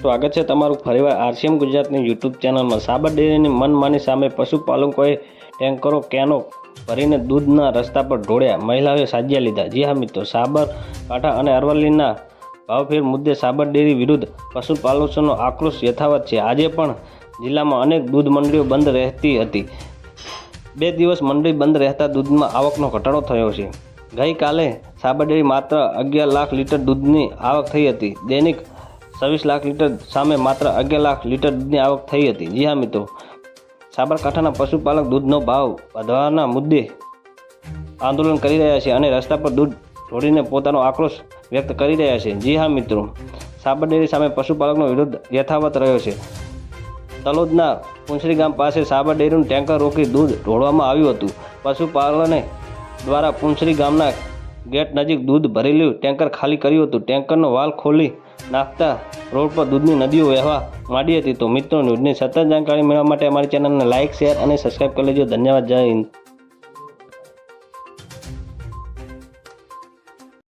સ્વાગત છે તમારું ફરીવાર આરસીએમ ગુજરાતની યુટ્યુબ ચેનલમાં. સાબર ડેરીની મનમાની સામે પશુપાલકોએ ટેન્કરો, કેનો ભરીને દૂધના રસ્તા પર ઢોળ્યા. મહિલાઓએ સાજ્યા લીધા. જી હા મિત્રો સાબરકાંઠા અને અરવલ્લીના ભાવફેર મુદ્દે સાબર ડેરી વિરુદ્ધ પશુપાલકોનો આક્રોશ યથાવત છે. આજે પણ જિલ્લામાં અનેક દૂધ મંડળીઓ બંધ રહેતી હતી. બે દિવસ મંડળી બંધ રહેતા દૂધમાં આવકનો ઘટાડો થયો છે. ગઈકાલે સાબર ડેરી માત્ર અગિયાર લાખ લીટર દૂધની આવક થઈ હતી. દૈનિક છવ્વીસ લાખ લીટર સામે માત્ર અગિયાર લાખ લીટર દૂધની આવક થઈ હતી. જી હા મિત્રો. સાબરકાંઠાના પશુપાલક દૂધનો ભાવ વધવાના મુદ્દે આંદોલન કરી રહ્યા છે અને રસ્તા પર દૂધ ઢોળીને પોતાનો આક્રોશ વ્યક્ત કરી રહ્યા છે. જી હા મિત્રો. સાબર ડેરી સામે પશુપાલકનો વિરોધ યથાવત રહ્યો છે. તલોદના પુંસરી ગામ પાસે સાબર ડેરીનું ટેન્કર રોકી દૂધ ઢોળવામાં આવ્યું હતું. પશુપાલને દ્વારા પુંસરી ગામના ગેટ નજીક દૂધ ભરેલું ટેન્કર ખાલી કર્યું હતું. ટેન્કરનો વાલ ખોલી નાખતા રોડ પર દૂધની નદીઓ વહેવા માંડી હતી તો મિત્રો ન્યૂઝની સતત જાણકારી મેળવવા માટે અમારી ચેનલને લાઇક, શેર અને સબસ્ક્રાઇબ કરી લેજો. ધન્યવાદ, જય હિન્દ.